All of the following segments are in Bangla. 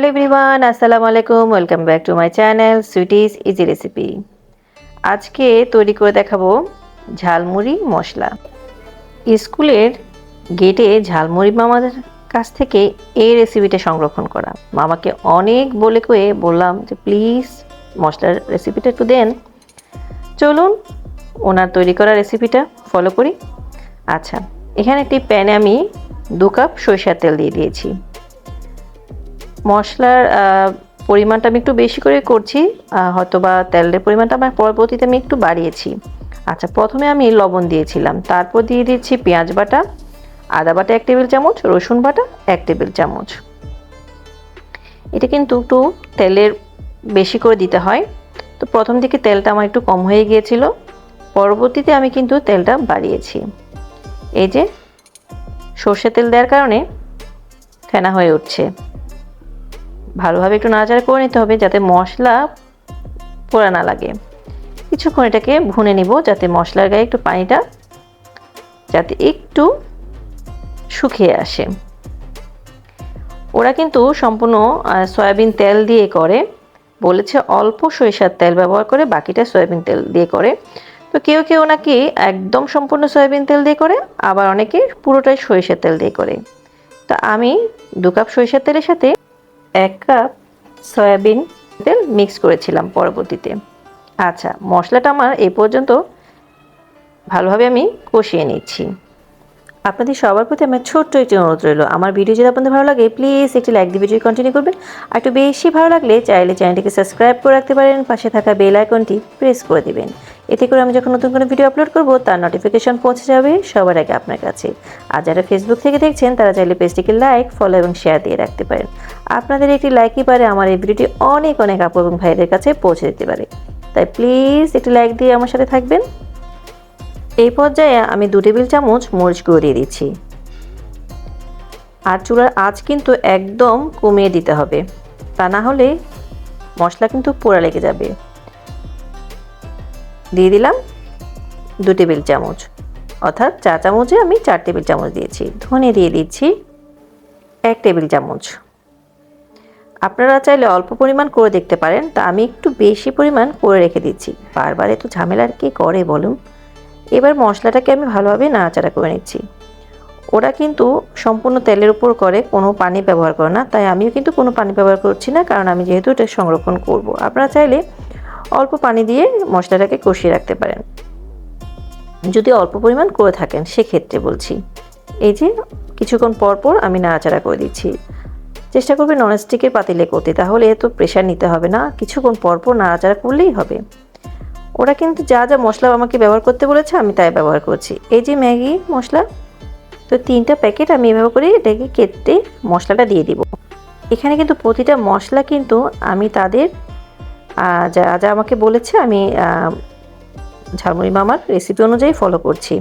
হ্যালো এভরিওয়ান আসসালামু আলাইকুম welcome back to my channel Sweetie's easy recipe আজকে তৈরি করে দেখাবো ঝালমুড়ি মশলা। স্কুলের গেটে ঝালমুড়ি মামাদের কাছ থেকে এই রেসিপিটা সংরক্ষণ করা। মামাকে অনেক বলে কয়ে বললাম যে, প্লিজ মশলার রেসিপিটা একটু দেন। চলুন ওনার তৈরি করা রেসিপিটা ফলো করি। আচ্ছা এখানে একটি প্যানে আমি দু কাপ সরিষার তেল দিয়ে দিয়েছি। মশলার পরিমাণটা আমি একটু বেশি করে করছি হয়তো বা তেলের পরিমাণটা আমার পরবর্তীতে আমি একটু বাড়িয়েছি। আচ্ছা প্রথমে আমি লবণ দিয়েছিলাম, তারপর দিয়ে দিচ্ছি পেঁয়াজ বাটা, আদা বাটা এক টেবিল চামচ, রসুন বাটা এক টেবিল চামচ। এটা কিন্তু একটু তেলের বেশি করে দিতে হয়। তো প্রথম দিকে তেলটা আমার একটু কম হয়ে গিয়েছিল, পরবর্তীতে আমি কিন্তু তেলটা বাড়িয়েছি। এই যে সর্ষে তেল দেওয়ার কারণে ফেনা হয়ে উঠছে। ভালোভাবে একটু নাড়াচাড়া করে নিতে হবে যাতে মশলা পোড়া না লাগে। কিছুক্ষণ এটাকে ভুনে নিব যাতে মশলার গায়ে একটু পানিটা যাতে একটু শুকিয়ে আসে। ওরা কিন্তু সম্পূর্ণ সয়াবিন তেল দিয়ে করে। বলেছে অল্প সরিষার তেল ব্যবহার করে, বাকিটা সয়াবিন তেল দিয়ে করে। তো কেউ কেউ নাকি একদম সম্পূর্ণ সয়াবিন তেল দিয়ে করে, আবার অনেকে পুরোটাই সরিষার তেল দিয়ে করে। তা আমি দু কাপ সরিষার তেলের সাথে এক কাপ সয়াবিন তেল মিক্স করেছিলাম পরবর্তীতে। আচ্ছা মশলাটা আমার এই পর্যন্ত ভালোভাবে আমি কষিয়ে নিচ্ছি। আপনাদের সবার প্রতি আমার ছোট্ট একটি অনুরোধ রইল। আমার ভিডিও যদি আপনাদের ভালো লাগে প্লিজ একটি লাইক দিয়ে ভিডিও কন্টিনিউ করবেন। আর একটু বেশি ভালো লাগলে চাইলে চ্যানেলটিকে সাবস্ক্রাইব করে রাখতে পারেন, পাশে থাকা বেল আইকনটি প্রেস করে দিবেন। এতে করে আমি যখন নতুন কোনো ভিডিও আপলোড করব, তার নোটিফিকেশন পৌঁছে যাবে সবার আগে আপনার কাছে। আর যারা ফেসবুক থেকে দেখছেন, তারা চাইলে পেজটিকে লাইক ফলো এবং শেয়ার দিয়ে রাখতে পারেন। আপনাদের একটি লাইকই পারে আমার এই ভিডিওটি অনেক অনেক আপু এবং ভাইদের কাছে পৌঁছে দিতে পারে। তাই প্লিজ একটি লাইক দিয়ে আমার সাথে থাকবেন। এই পর্যায়ে আমি দু টেবিল চামচ মরিচ গুঁড়ো দিয়ে দিচ্ছি। আর চুলার আঁচ কিন্তু একদম কমিয়ে দিতে হবে। তা না হলে মশলা কিন্তু পোড়া লেগে যাবে। দিয়ে দিলাম দু টেবিল চামচ। অর্থাৎ চা চামচে আমি চার টেবিল চামচ দিয়েছি। ধনে দিয়ে দিচ্ছি এক টেবিল চামচ। আপনারা চাইলে অল্প পরিমাণ করে দেখতে পারেন। তা আমি একটু বেশি পরিমাণ করে রেখে দিচ্ছি। বারবার এত ঝামেলার কি করে বলুন? এবার মশলাটাকে আমি ভালোভাবে নাড়াচাড়া করে নিচ্ছি। ওরা কিন্তু সম্পূর্ণ তেলের উপর করে, কোনো পানি ব্যবহার করে না। তাই আমিও কিন্তু কোনো পানি ব্যবহার করছি না, কারণ আমি যেহেতু এটা সংরক্ষণ করব। আপনারা চাইলে অল্প পানি দিয়ে মশলাটাকে কষিয়ে রাখতে পারেন। যদি অল্প পরিমাণ করে থাকেন, সেক্ষেত্রে বলছি। এই যে, কিছুক্ষণ পর পর আমি নাড়াচাড়া করে দিচ্ছি। চেষ্টা করবে ননস্টিকের পাতিলে করতে, তাহলে তো প্রেশার নিতে হবে না। কিছুক্ষণ পর পর নাড়াচাড়া করলেই হবে। ওরা কিন্তু যা যা মশলা আমাকে ব্যবহার করতে বলেছে, আমি তাই ব্যবহার করছি। এই যে ম্যাগি মশলা, তো তিনটা প্যাকেট আমি এভাবে করে এটাকে কেটে মশলাটা দিয়ে দিব। এখানে কিন্তু প্রতিটা মশলা কিন্তু আমি তাদের যা যা আমাকে বলেছে, আমি ঝালমুড়ি মামার রেসিপি অনুযায়ী ফলো করছি।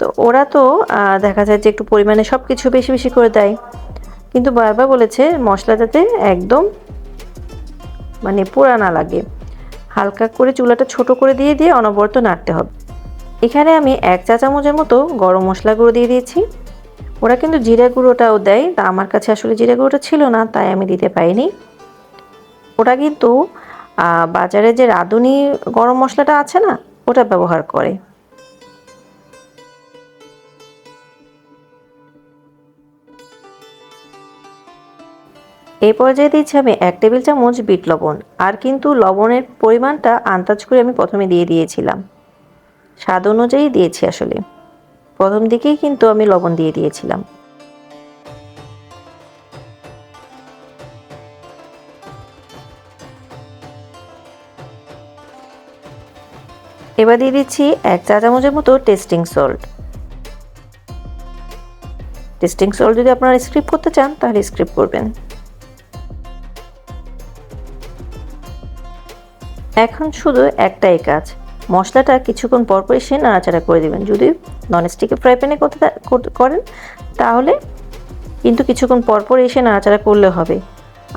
তো ওরা তো দেখা যায় যে একটু পরিমাণে সব কিছু বেশি বেশি করে দেয়। কিন্তু বারবার বলেছে মশলা যাতে একদম মানে পোড়া না লাগে। হালকা করে চুলাটা ছোট করে দিয়ে দিয়ে অনবরত নাড়তে হবে। এখানে আমি এক চা চামচের মতো গরম মশলা গুঁড়ো দিয়ে দিয়েছি। ওরা কিন্তু জিরা গুঁড়োটাও দেয়, তা আমার কাছে আসলে জিরা গুঁড়োটা ছিল না, তাই আমি দিতে পারিনি। ওরা কিন্তু বাজারে যে রাঁধুনি গরম মশলাটা আছে না, ওটা ব্যবহার করে। এই পর্যায়ে দিচ্ছি আমি এক টেবিল চামচ বিট লবণ। আর কিন্তু লবণের পরিমাণটা আন্দাজ করে আমি প্রথমে দিয়ে দিয়েছিলাম। স্বাদ অনুযায়ী দিয়েছি আসলে। প্রথম দিকেই কিন্তু আমি লবণ দিয়ে দিয়েছিলাম। এবার দিয়ে দিচ্ছি এক চা চামচের মতো টেস্টিং সল্ট। টেস্টিং সল্ট যদি আপনারা স্ক্রিপ করতে চান, তাহলে স্ক্রিপ করবেন। এখন শুধু একটাই কাজ। মশলাটা কিছুক্ষণ পর পর এসে নাড়াচাড়া করে দেবেন। যদি ননস্টিকে ফ্রাই প্যানে করেন, তাহলে কিন্তু কিছুক্ষণ পর পর এসে নাড়াচাড়া করলে হবে।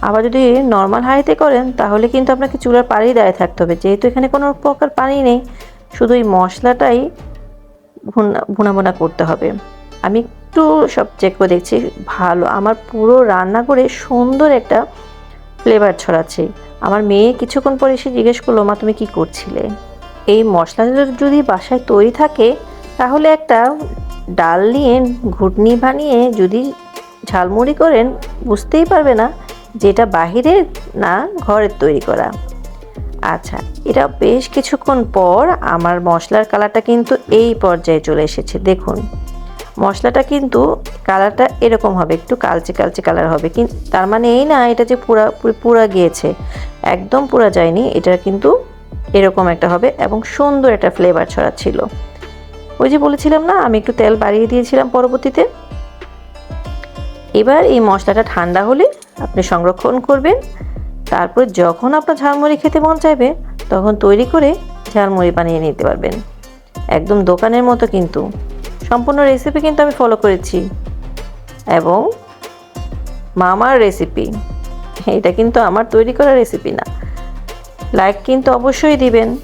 আবার যদি নর্মাল হাঁড়িতে করেন, তাহলে কিন্তু আপনাকে চুলার পাড়েই দাঁড়িয়ে থাকতে হবে। যেহেতু এখানে কোনো প্রকার পানি নেই, শুধু এই মশলাটাই ভুনা ভুনা ভুনা করতে হবে। আমি একটু সব চেক করে দেখছি, ভালো। আমার পুরো রান্না করে সুন্দর একটা ফ্লেভার ছড়াচ্ছে। আমার মেয়ে কিছুক্ষণ পরে এসে জিজ্ঞেস করল, মা, তুমি কি করছিলে? এই মশলাগুলো যদি বাসায় তৈরি থাকে, তাহলে একটা ডাল নিয়ে, ঘুটনি বানিয়ে যদি ঝালমুড়ি করেন, বুঝতেই পারবে না যে এটা বাহিরের না ঘরের তৈরি করা। আচ্ছা এটা বেশ কিছুক্ষণ পর আমার মশলার কালারটা কিন্তু এই পর্যায়ে চলে এসেছে। দেখুন, মশলাটা কিন্তু কালারটা এরকম হবে, একটু কালচে কালচে কালার হবে। কিন্তু তার মানে এই না, এটা যে পুরা পুরা গিয়েছে। একদম পুরা যায়নি, এটা কিন্তু এরকম একটা হবে এবং সুন্দর একটা ফ্লেভার ছড়াচ্ছিল। ওই যে বলেছিলাম না, আমি একটু তেল বাড়িয়ে দিয়েছিলাম পরবর্তীতে। এবার এই মশলাটা ঠান্ডা হলে আপনি সংরক্ষণ করবেন। তারপর যখন আপনার ঝালমুড়ি খেতে মন চাইবে, তখন তৈরি করে ঝালমুড়ি বানিয়ে নিতে পারবেন। একদম দোকানের মতো কিন্তু। সম্পূর্ণ রেসিপি কিন্তু আমি ফলো করেছি। এবং মামার রেসিপি এটা কিন্তু আমার তৈরি করা রেসিপি না। লাইক কিন্তু অবশ্যই দিবেন।